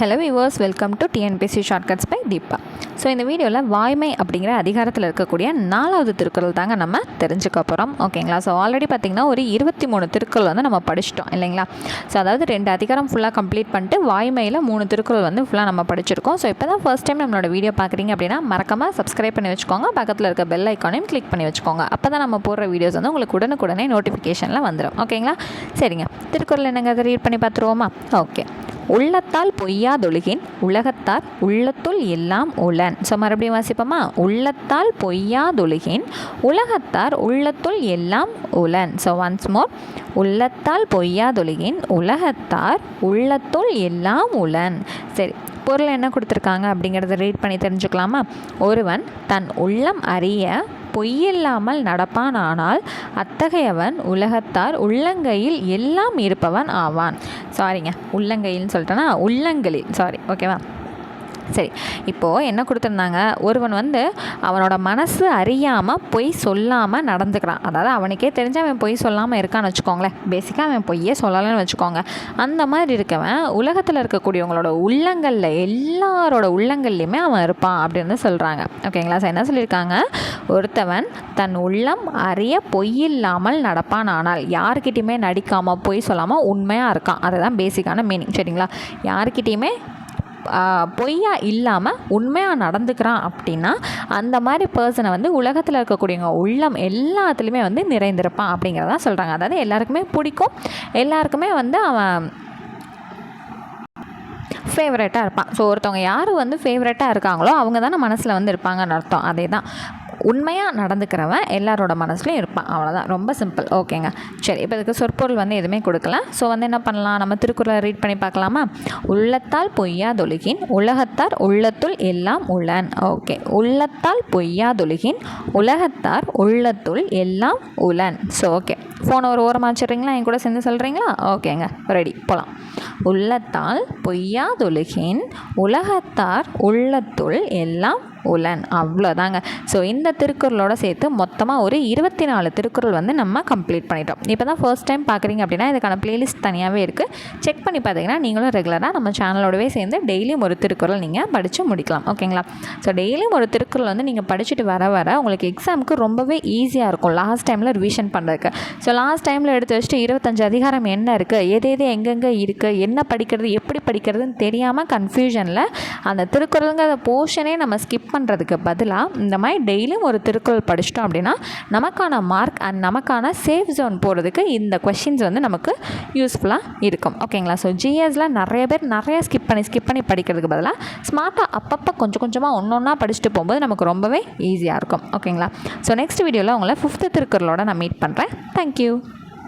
Hello viewers welcome to TNPSC shortcuts by Deepa so இந்த வீடியோவில் வாய்மை அப்படிங்கிற அதிகாரத்தில் இருக்கக்கூடிய நாலாவது திருக்குறள் தாங்க நம்ம தெரிஞ்சுக்க போகிறோம் ஓகேங்களா ஸோ ஆல்ரெடி பார்த்திங்கன்னா ஒரு இருபத்தி மூணு திருக்குறள் வந்து நம்ம படிச்சிட்டோம் இல்லைங்களா? ஸோ அதாவது ரெண்டு அதிகாரம் ஃபுல்லாக கம்ப்ளீட் பண்ணிட்டு வாய்மையில் மூணு திருக்குறள் வந்து ஃபுல்லாக நம்ம படிச்சிருக்கோம். ஸோ இப்போ தான் ஃபர்ஸ்ட் டைம் நம்மளோட வீடியோ பார்க்குறீங்க அப்படின்னா மறக்காமல் சப்ஸ்கிரைப் பண்ணி வச்சுக்கோங்க. பக்கத்தில் இருக்க பெல் ஐக்கானையும் கிளிக் பண்ணி வச்சுக்கோங்க. அப்போ தான் நம்ம போடுற வீடியோஸ் வந்து உங்களுக்கு உடனுக்குடனே நோட்டிஃபிகேஷனில் வந்துடும் ஓகேங்களா சரிங்க. திருக்குறள் என்னங்க? அதை ரீட் பண்ணி பார்த்துருவோமா? ஓகே உள்ளத்தால் பொய்யாதொழுகின் உலகத்தார் உள்ளத்துள் எல்லாம் உளன். ஸோ மறுபடியும் வாசிப்போமா? உள்ளத்தால் பொய்யாதொழுகின் உலகத்தார் உள்ளத்துள் எல்லாம் உளன். ஸோ ஒன்ஸ் மோர் உள்ளத்தால் பொய்யாதொழுகின் உலகத்தார் உள்ளத்துள் எல்லாம் உளன். சரி பொருள் என்ன கொடுத்துருக்காங்க அப்படிங்கிறத ரீட் பண்ணி தெரிஞ்சுக்கலாமா? ஒருவன் தன் உள்ளம் அறிய பொய்யில்லாமல் நடப்பானானால் அத்தகையவன் உலகத்தார் உள்ளங்கையில் எல்லாம் இருப்பவன் ஆவான். சாரிங்க உள்ளங்கையில்னு சொல்லிட்டேன்னா உள்ளங்களில். சாரி ஓகேவா சரி இப்போது என்ன கொடுத்துருந்தாங்க? ஒருவன் வந்து அவனோட மனசு அறியாமல் பொய் சொல்லாமல் நடந்துக்கிறான். அதாவது அவனுக்கே தெரிஞ்சு அவன் பொய் சொல்லாமல் இருக்கான்னு வச்சுக்கோங்களேன். பேசிக்காக அவன் பொய்யே சொல்லலைன்னு வச்சுக்கோங்க. அந்த மாதிரி இருக்கவன் உலகத்தில் இருக்கக்கூடியவங்களோட உள்ளங்களில் எல்லாரோட உள்ளங்கள்லையுமே அவன் இருப்பான் அப்படின்னு சொல்கிறாங்க ஓகேங்களா? சார் என்ன சொல்லியிருக்காங்க? ஒருத்தவன் தன் உள்ளம் அறிய பொய் இல்லாமல் நடப்பான் ஆனால் யாருக்கிட்டையுமே நடிக்காமல் பொய் சொல்லாமல் உண்மையாக இருக்கான். அதுதான் பேசிக்கான மீனிங் சரிங்களா? யாருக்கிட்டேயுமே பொய்யா இல்லாமல் உண்மையாக நடந்துக்கிறான் அப்படின்னா அந்த மாதிரி பர்சனை வந்து உலகத்தில் இருக்கக்கூடியவங்க உள்ளம் எல்லாத்துலேயுமே வந்து நிறைந்திருப்பான் அப்படிங்கிறதான் சொல்கிறாங்க அதாவது எல்லாருக்குமே பிடிக்கும். எல்லாருக்குமே வந்து அவன் ஃபேவரட்டாக இருப்பான். ஸோ ஒருத்தவங்க யார் வந்து ஃபேவரட்டாக இருக்காங்களோ அவங்க தானே மனசில் வந்து இருப்பாங்கன்னு அர்த்தம். அதே தான் உண்மையாக நடந்துக்கிறவன் எல்லாரோட மனசுலையும் இருப்பான். அவ்வளோதான் ரொம்ப சிம்பிள் ஓகேங்க சரி இப்போ இதுக்கு சொற்பொருள் வந்து எதுவுமே கொடுக்கல ஸோ வந்து என்ன பண்ணலாம்? நம்ம திருக்குறளை ரீட் பண்ணி பார்க்கலாமா? உள்ளத்தால் பொய்யாதொழுகின் உலகத்தார் உள்ளத்துள் எல்லாம் உளன். ஓகே உள்ளத்தால் பொய்யாதொழுகின் உலகத்தார் உள்ளத்துள் எல்லாம் உளன். ஸோ ஓகே ஃபோனை ஒரு ஓரமாக வச்சுட்றீங்களா? என் கூட சேர்ந்து சொல்கிறீங்களா ஓகேங்க. ரெடி போகலாம் உள்ளத்தால் பொய்யாதொழுகின் உலகத்தார் உள்ளத்துள் எல்லாம் உலன். அவ்வளோதாங்க. ஸோ இந்த திருக்குறளோட சேர்த்து மொத்தமாக ஒரு இருபத்தி நாலு திருக்குறள் வந்து நம்ம கம்ப்ளீட் பண்ணிட்டோம். இப்போ தான் ஃபர்ஸ்ட் டைம் பார்க்குறீங்க அப்படின்னா இதுக்கான ப்ளேலிஸ்ட் தனியாகவே இருக்குது செக் பண்ணி பார்த்தீங்கன்னா நீங்களும் ரெகுலராக நம்ம சேனலோடவே சேர்ந்து டெய்லியும் ஒரு திருக்குறள் நீங்கள் படித்து முடிக்கலாம். ஓகேங்களா? ஸோ டெய்லியும் ஒரு திருக்குறள் வந்து நீங்கள் படிச்சுட்டு வர வர உங்களுக்கு எக்ஸாமுக்கு ரொம்பவே ஈஸியாக இருக்கும். லாஸ்ட் டைமில் ரிவிஷன் பண்ணுறதுக்கு ஸோ லாஸ்ட் டைமில் எடுத்து வச்சுட்டு இருபத்தஞ்சு அதிகாரம் என்ன இருக்குது எது எது எங்கெங்கே இருக்குது என்ன படிக்கிறது எப்படி படிக்கிறதுன்னு தெரியாமல் கன்ஃபியூஷனில் அந்த திருக்குறளுங்கிற போர்ஷனே நம்ம ஸ்கிப் பண்ணுறதுக்கு பதிலாக இந்த மாதிரி டெய்லியும் ஒரு திருக்குறள் படிச்சிட்டோம் அப்படின்னா நமக்கான மார்க் அண்ட் நமக்கான சேஃப் ஜோன் போகிறதுக்கு இந்த கொஷின்ஸ் வந்து நமக்கு யூஸ்ஃபுல்லாக இருக்கும். ஓகேங்களா ஸோ ஜிஎஸில் நிறைய பேர் நிறைய ஸ்கிப் பண்ணி ஸ்கிப் பண்ணி படிக்கிறதுக்கு பதிலாக ஸ்மார்ட்டாக அப்பப்போ கொஞ்சம் கொஞ்சமாக ஒன்று ஒன்றா படிச்சுட்டு போகும்போது நமக்கு ரொம்பவே ஈஸியாக இருக்கும். ஓகேங்களா ஸோ நெக்ஸ்ட் வீடியோவில் உங்களை ஃபிஃப்த்து திருக்குறளோட நான் மீட் பண்ணுறேன் தேங்க்யூ Thank you.